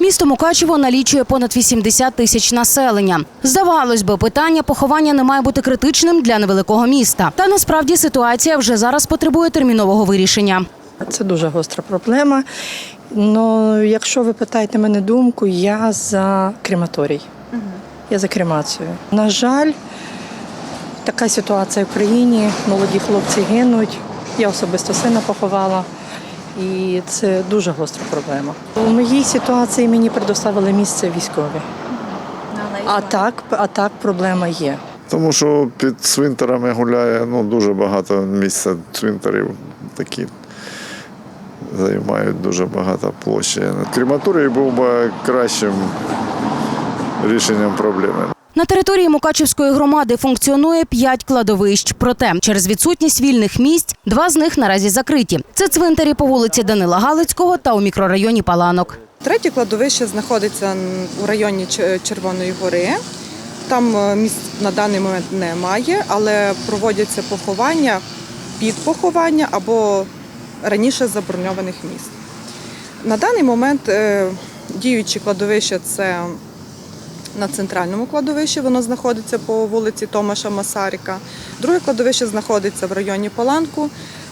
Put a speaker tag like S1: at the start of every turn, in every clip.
S1: Місто Мукачево налічує понад 80 тисяч населення. Здавалось би, питання поховання не має бути критичним для невеликого міста. Та насправді ситуація вже зараз потребує термінового вирішення.
S2: Це дуже гостра проблема. Ну, якщо ви питаєте мене думку, я за крематорій. Я за кремацію. На жаль, така ситуація в країні, молоді хлопці гинуть. Я особисто сина поховала. І це дуже гостра проблема. У моїй ситуації мені предоставили місце військові. А так, а так проблема є.
S3: Тому що під цвинтарами гуляє ну, дуже багато місця цвинтарів такі займають дуже багато площі. Крематорій був би кращим рішенням проблеми.
S1: На території Мукачевської громади функціонує п'ять кладовищ. Проте через відсутність вільних місць два з них наразі закриті. Це цвинтарі по вулиці Данила Галицького та у мікрорайоні Паланок.
S4: Третє кладовище знаходиться у районі Червоної гори. Там е, місць на даний момент немає, але проводяться поховання під поховання або раніше заброньованих місць. На даний момент е, діючі кладовища це на центральному кладовищі, воно знаходиться по вулиці Томаша Масарика. Друге кладовище знаходиться в районі Паланку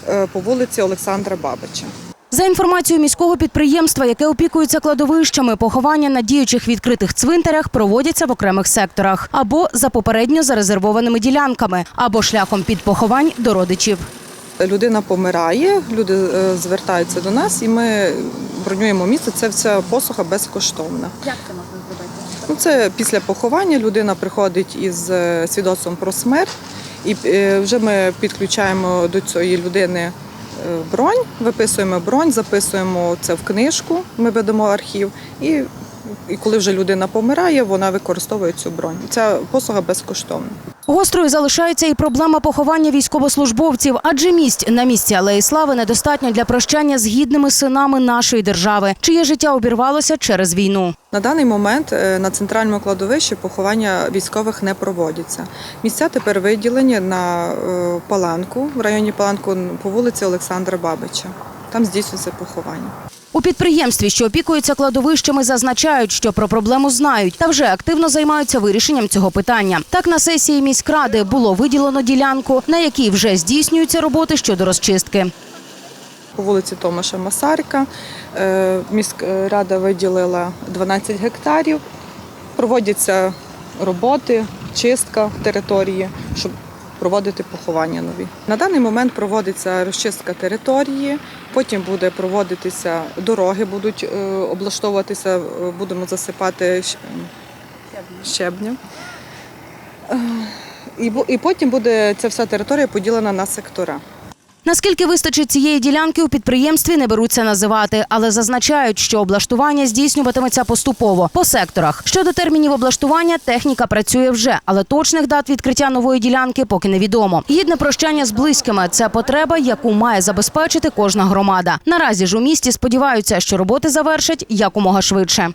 S4: е, по вулиці Олександра Бабича.
S1: За інформацією міського підприємства, яке опікується кладовищами, поховання на діючих відкритих цвинтарях проводяться в окремих секторах або за попередньо зарезервованими ділянками, або шляхом підпоховань до родичів.
S4: Людина помирає, люди е, звертаються до нас, і ми бронюємо місце. Це вся послуга безкоштовна.
S1: Як це можна зробити?
S4: Ну, це після поховання людина приходить із е, свідоцтвом про смерть, і е, вже ми підключаємо до цієї людини е, бронь, виписуємо бронь, записуємо це в книжку. Ми ведемо архів, і, і коли вже людина помирає, вона використовує цю бронь. Ця послуга безкоштовна.
S1: Гострою залишається і проблема поховання військовослужбовців, адже місць на місці Алеї Слави недостатньо для прощання з гідними синами нашої держави, чиє життя обірвалося через війну.
S4: На даний момент е, на центральному кладовищі поховання військових не проводяться. Місця тепер виділені на е, Паланку, в районі Паланку по вулиці Олександра Бабича. Там здійснюється поховання.
S1: У підприємстві, що опікується кладовищами, зазначають, що про проблему знають та вже активно займаються вирішенням цього питання. Так на сесії міськради було виділено ділянку, на якій вже здійснюються роботи щодо розчистки.
S4: По вулиці Томаша Масарика е, міськрада виділила 12 гектарів. Проводяться роботи, чистка території, щоб проводити поховання нові. На даний момент проводиться розчистка території, потім буде проводитися дороги, будуть е, облаштовуватися, е, будемо засипати щебня. Е, бу- і потім буде ця вся територія поділена на сектора.
S1: Наскільки вистачить цієї ділянки у підприємстві, не беруться називати, але зазначають, що облаштування здійснюватиметься поступово по секторах. Щодо термінів облаштування, техніка працює вже, але точних дат відкриття нової ділянки поки невідомо. Гідне прощання з близькими це потреба, яку має забезпечити кожна громада. Наразі ж у місті сподіваються, що роботи завершать якомога швидше.